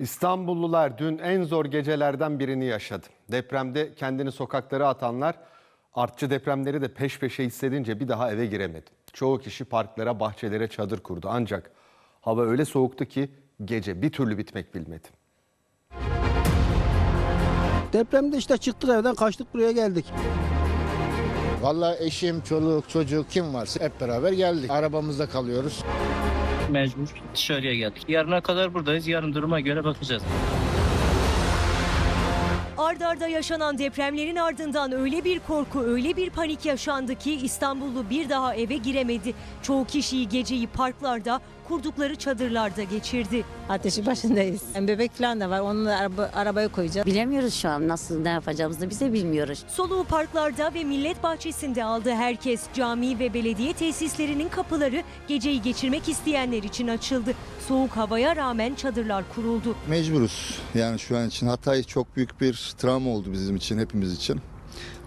İstanbullular dün en zor gecelerden birini yaşadı. Depremde kendini sokaklara atanlar artçı depremleri de peş peşe hissedince bir daha eve giremedi. Çoğu kişi parklara, bahçelere çadır kurdu ancak hava öyle soğuktu ki gece bir türlü bitmek bilmedi. Depremde işte çıktık evden kaçtık buraya geldik. Vallahi eşim, çoluk, çocuk kim varsa hep beraber geldik. Arabamızda kalıyoruz. Mecbur dışarıya geldik. Yarına kadar buradayız. Yarın duruma göre bakacağız. Ard arda yaşanan depremlerin ardından öyle bir korku, öyle bir panik yaşandı ki İstanbullu bir daha eve giremedi. Çoğu kişiyi geceyi parklarda, kurdukları çadırlarda geçirdi. Ateşi başındayız. Yani bebek falan da var. Onu da araba, arabaya koyacağız. Bilemiyoruz şu an nasıl ne yapacağımızı bize bilmiyoruz. Soluğu parklarda ve millet bahçesinde aldı herkes. Cami ve belediye tesislerinin kapıları geceyi geçirmek isteyenler için açıldı. Soğuk havaya rağmen çadırlar kuruldu. Mecburuz yani şu an için. Hatay çok büyük bir travma oldu bizim için, hepimiz için.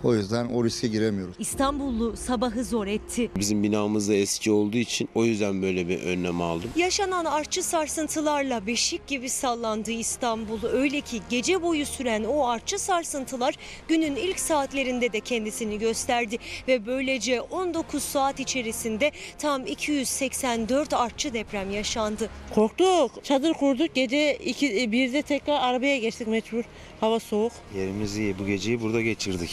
O yüzden o riske giremiyoruz. İstanbullu sabahı zor etti. Bizim binamız da eski olduğu için o yüzden böyle bir önlem aldım. Yaşanan artçı sarsıntılarla beşik gibi sallandı İstanbul. Öyle ki gece boyu süren o artçı sarsıntılar günün ilk saatlerinde de kendisini gösterdi. Ve böylece 19 saat içerisinde tam 284 artçı deprem yaşandı. Korktuk. Çadır kurduk. Gece 2 birde tekrar arabaya geçtik mecbur. Hava soğuk. Yerimiz iyi. Bu geceyi burada geçirdik.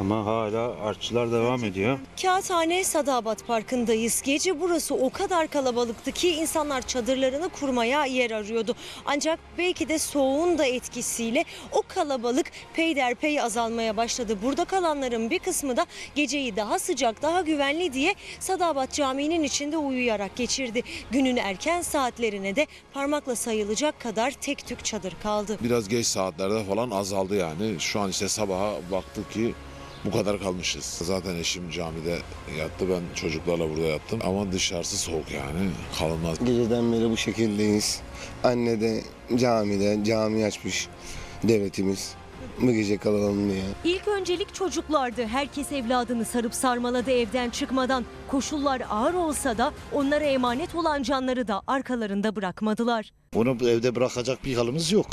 Ama hala artçılar devam ediyor. Kağıthane Sadabat Parkı'ndayız. Gece burası o kadar kalabalıktı ki insanlar çadırlarını kurmaya yer arıyordu. Ancak belki de soğuğun da etkisiyle o kalabalık peyderpey azalmaya başladı. Burada kalanların bir kısmı da geceyi daha sıcak, daha güvenli diye Sadabat Camii'nin içinde uyuyarak geçirdi. Günün erken saatlerine de parmakla sayılacak kadar tek tük çadır kaldı. Biraz geç saatlerde falan azaldı yani. Şu an işte sabaha baktık ki bu kadar kalmışız. Zaten eşim camide yattı ben çocuklarla burada yattım. Ama dışarısı soğuk yani kalınmaz. Geceden beri bu şekildeyiz. Anne de camide, cami açmış devletimiz. Bu gece kalalım diye. İlk öncelik çocuklardı. Herkes evladını sarıp sarmaladı evden çıkmadan. Koşullar ağır olsa da onlara emanet olan canları da arkalarında bırakmadılar. Bunu bu evde bırakacak bir halimiz yok.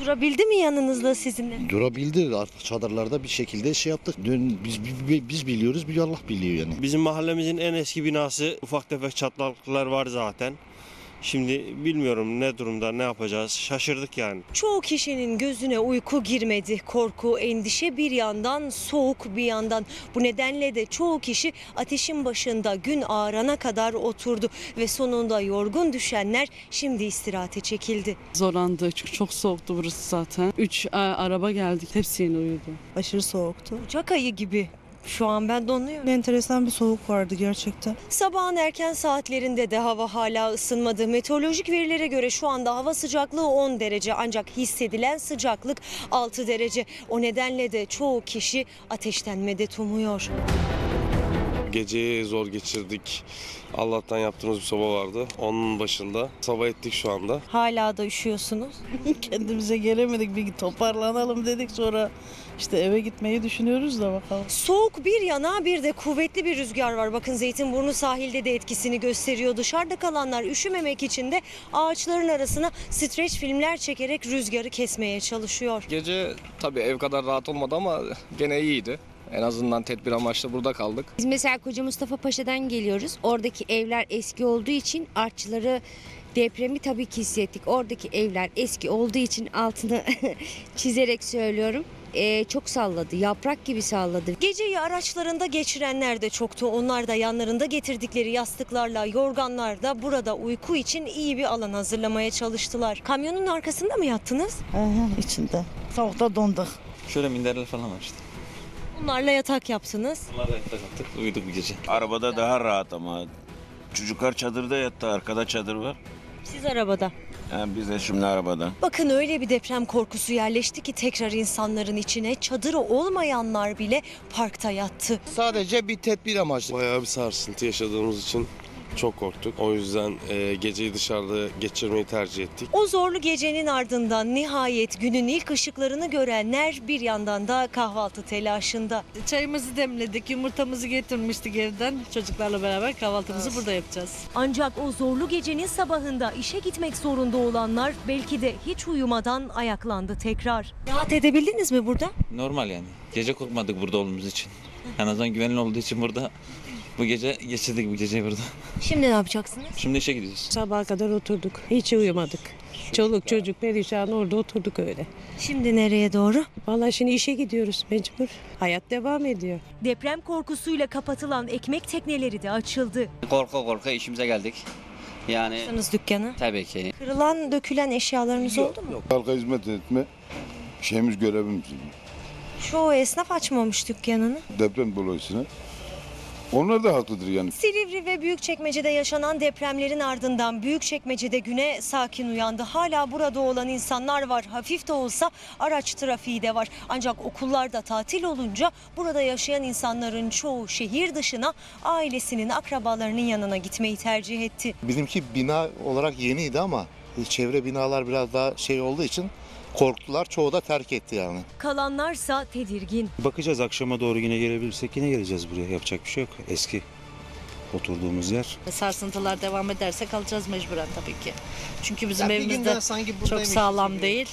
Durabildi mi yanınızda sizinle? Durabildi artık çadırlarda bir şekilde şey yaptık. Dün biz, biz, biz biliyoruz bir Allah biliyor yani. Bizim mahallemizin en eski binası ufak tefek çatlaklar var zaten. Şimdi bilmiyorum ne durumda ne yapacağız şaşırdık yani. Çoğu kişinin gözüne uyku girmedi. Korku, endişe bir yandan, soğuk bir yandan. Bu nedenle de çoğu kişi ateşin başında gün ağarana kadar oturdu ve sonunda yorgun düşenler şimdi istirahate çekildi. Zorlandı çünkü çok soğuktu burası zaten. 3 araba geldik. Hepsi yeni uyudu. Aşırı soğuktu. Ocak ayı gibi. Şu an ben donuyorum. Enteresan bir soğuk vardı gerçekten. Sabahın erken saatlerinde de hava hala ısınmadı. Meteorolojik verilere göre şu anda hava sıcaklığı 10 derece ancak hissedilen sıcaklık 6 derece. O nedenle de çoğu kişi ateşten medet umuyor. Geceyi zor geçirdik. Allah'tan yaptığımız bir soba vardı. Onun başında. Sabah ettik şu anda. Hala da üşüyorsunuz. Kendimize gelemedik. Bir toparlanalım dedik sonra işte eve gitmeyi düşünüyoruz da bakalım. Soğuk bir yana bir de kuvvetli bir rüzgar var. Bakın Zeytinburnu sahilde de etkisini gösteriyor. Dışarıda kalanlar üşümemek için de ağaçların arasına streç filmler çekerek rüzgarı kesmeye çalışıyor. Gece tabii ev kadar rahat olmadı ama gene iyiydi. En azından tedbir amaçlı burada kaldık. Biz mesela Koca Mustafa Paşa'dan geliyoruz. Oradaki evler eski olduğu için artçıları depremi tabii ki hissettik. Oradaki evler eski olduğu için altını çizerek söylüyorum. Ee, çok salladı. Yaprak gibi salladı. Geceyi araçlarında geçirenler de çoktu. Onlar da yanlarında getirdikleri yastıklarla, yorganlarla burada uyku için iyi bir alan hazırlamaya çalıştılar. Kamyonun arkasında mı yattınız? içinde. Soğukta donduk. Şöyle minderler falan var işte. Bunlarla yatak yaptınız. Bunlar da yatak attık uyuduk bu gece. Arabada daha rahat ama çocuklar çadırda yattı arkada çadır var. Siz arabada. Yani biz de şimdi arabada. Bakın öyle bir deprem korkusu yerleşti ki tekrar insanların içine çadırı olmayanlar bile parkta yattı. Sadece bir tedbir amaçlı. Bayağı bir sarsıntı yaşadığımız için Çok korktuk. O yüzden e, geceyi dışarıda geçirmeyi tercih ettik. O zorlu gecenin ardından nihayet günün ilk ışıklarını görenler bir yandan da kahvaltı telaşında. Çayımızı demledik, yumurtamızı getirmiştik evden. Çocuklarla beraber kahvaltımızı burada yapacağız. Ancak o zorlu gecenin sabahında işe gitmek zorunda olanlar belki de hiç uyumadan ayaklandı tekrar. Rahat edebildiniz mi burada? Normal yani. Gece korkmadık burada olduğumuz için. En azından güvenli olduğu için burada bu gece geçirdik bu geceyi burada. Şimdi ne yapacaksınız? Şimdi işe gidiyoruz. Sabaha kadar oturduk. Hiç uyumadık. Çoluk çocuk perişan orada oturduk öyle. Şimdi nereye doğru? Vallahi şimdi işe gidiyoruz mecbur. Hayat devam ediyor. Deprem korkusuyla kapatılan ekmek tekneleri de açıldı. Korka korka işimize geldik. Yani Açtınız dükkanı. tabii ki. Kırılan, dökülen eşyalarınız oldu mu? Halka hizmet etme şeyimiz görevimiz. Çoğu esnaf açmamış dükkanını. Deprem dolayısıyla. Onlar da haklıdır yani. Silivri ve Büyükçekmece'de yaşanan depremlerin ardından Büyükçekmece'de güne sakin uyandı. Hala burada olan insanlar var. Hafif de olsa araç trafiği de var. Ancak okullarda tatil olunca burada yaşayan insanların çoğu şehir dışına ailesinin, akrabalarının yanına gitmeyi tercih etti. Bizimki bina olarak yeniydi ama çevre binalar biraz daha şey olduğu için korktular. Çoğu da terk etti yani. Kalanlarsa tedirgin. Bakacağız akşama doğru yine gelebilirsek yine geleceğiz buraya. Yapacak bir şey yok. Eski oturduğumuz yer. Sarsıntılar devam ederse kalacağız mecburen tabii ki. Çünkü bizim Ya evimizde günden sanki çok sağlam gibi. değil.